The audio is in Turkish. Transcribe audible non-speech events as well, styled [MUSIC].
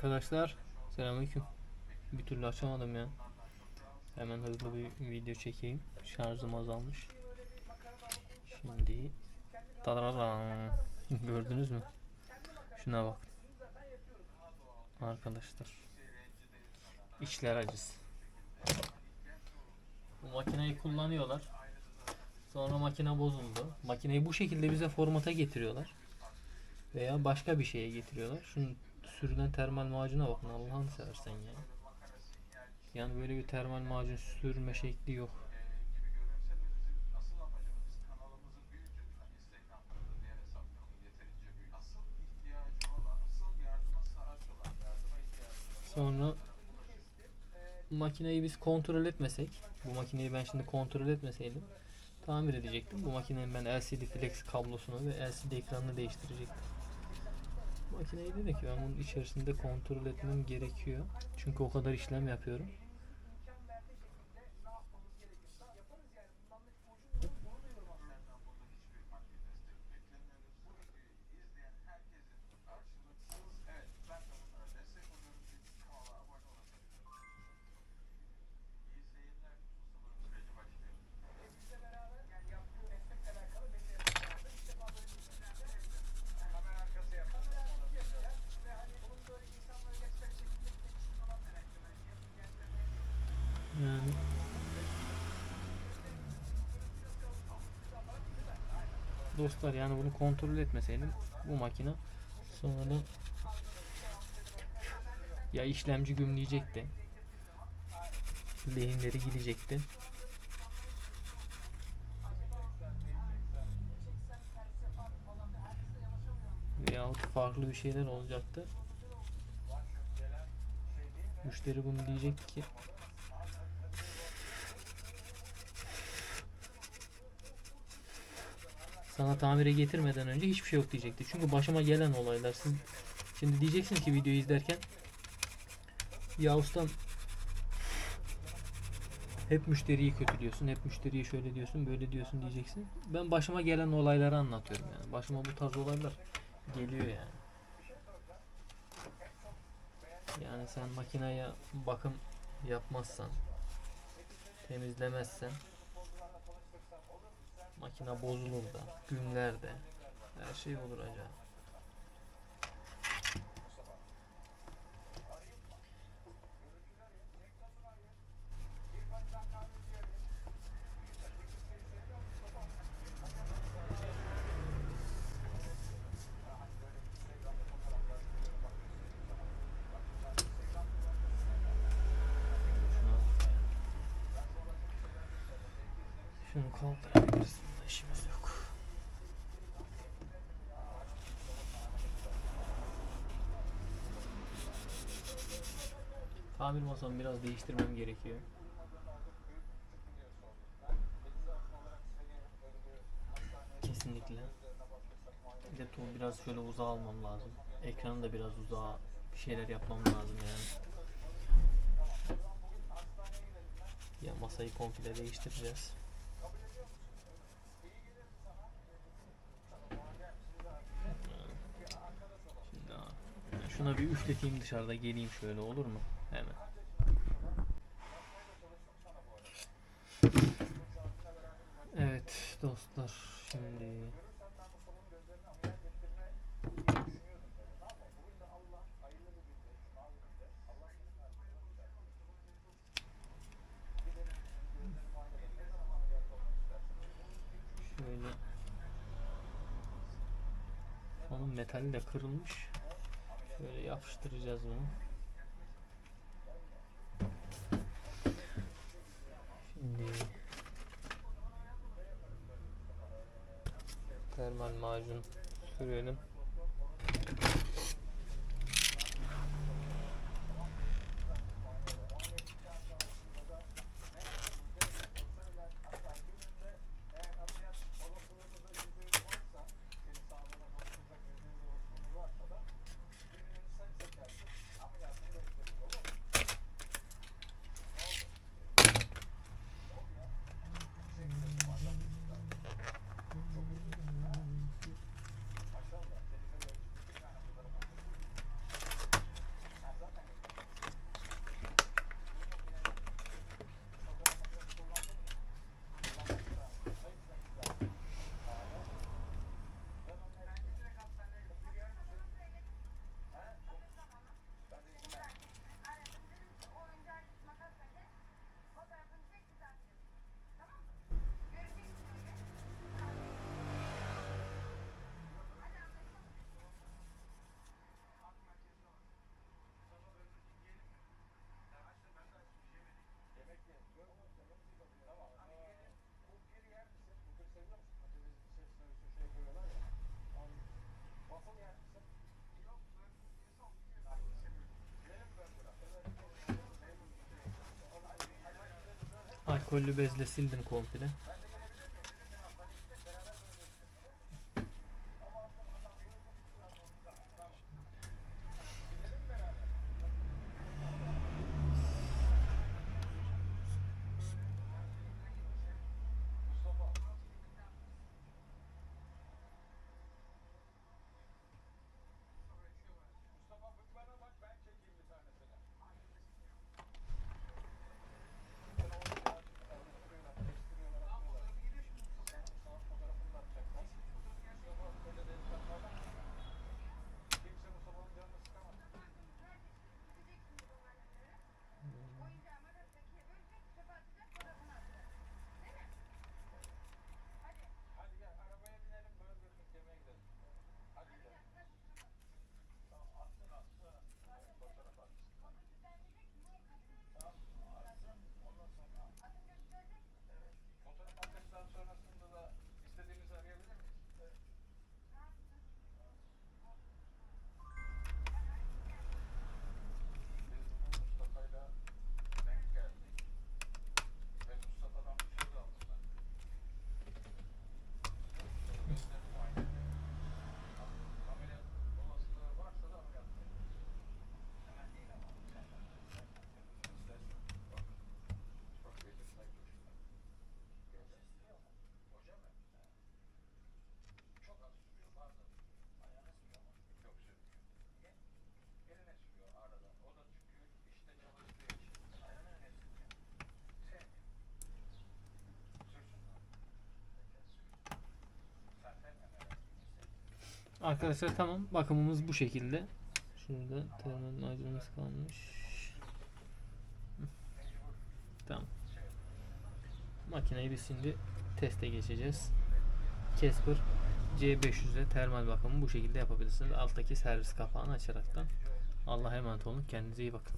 Arkadaşlar selamünaleyküm. Bir türlü açamadım ya. Hemen hızlı bir video çekeyim. Şarjım azalmış. Şimdi Tadararam. [LAUGHS] Gördünüz mü? Şuna bak. Arkadaşlar. İçler acısı. Bu makineyi kullanıyorlar. Sonra makine bozuldu. Makineyi bu şekilde bize formata getiriyorlar. Veya başka bir şeye getiriyorlar. Şunun sürülen termal macuna bakın Allah'ını seversen ya. Yani böyle bir termal macun sürme şekli yok. Sonra makineyi biz kontrol etmesek, bu makineyi ben şimdi kontrol etmeseydim tamir edecektim. Bu makinenin ben LCD flex kablosunu ve LCD ekranını değiştirecektim. Makineyi dedi ki ben bunun içerisinde kontrol etmem gerekiyor. Çünkü o kadar işlem yapıyorum. Yani Dostlar yani bunu kontrol etmeseydim bu makine sonra ya işlemci gümleyecekti lehimleri gidecekti veyahut farklı bir şeyler olacaktı. Müşteri bunu diyecek ki sana tamire getirmeden önce hiçbir şey yok diyecekti. Çünkü başıma gelen olaylar. Siz şimdi diyeceksiniz ki videoyu izlerken ya ustam hep müşteriyi kötülüyorsun, hep müşteriyi şöyle diyorsun, böyle diyorsun diyeceksin. Ben başıma gelen olayları anlatıyorum yani. Başıma bu tarz olaylar geliyor yani. Yani sen makineye bakım yapmazsan, temizlemezsen makine bozulur da, günler de her şey olur acaba. Şuna bak ya. Şunu kaldırabiliriz. Bunda işimiz yok. Tamir masamı biraz değiştirmem gerekiyor. Kesinlikle. Bir de biraz şöyle uzağa almam lazım. Ekranı da biraz uzağa bir şeyler yapmam lazım yani. Ya masayı komple değiştireceğiz. Şimdi abi, ben şuna bir üfleteyim dışarıda geleyim şöyle olur mu? Hemen. Evet dostlar şimdi şöyle onun metali de kırılmış. Şöyle yapıştıracağız bunu. Şimdi termal macun sürelim. Alkollü bezle sildim komple. Arkadaşlar tamam bakımımız bu şekilde. Şurada termal macunumuz kalmış. Tamam. Makineyi biz şimdi teste geçeceğiz. Casper C500'e termal bakımı bu şekilde yapabilirsiniz. Alttaki servis kapağını açaraktan. Allah'a emanet olun. Kendinize iyi bakın.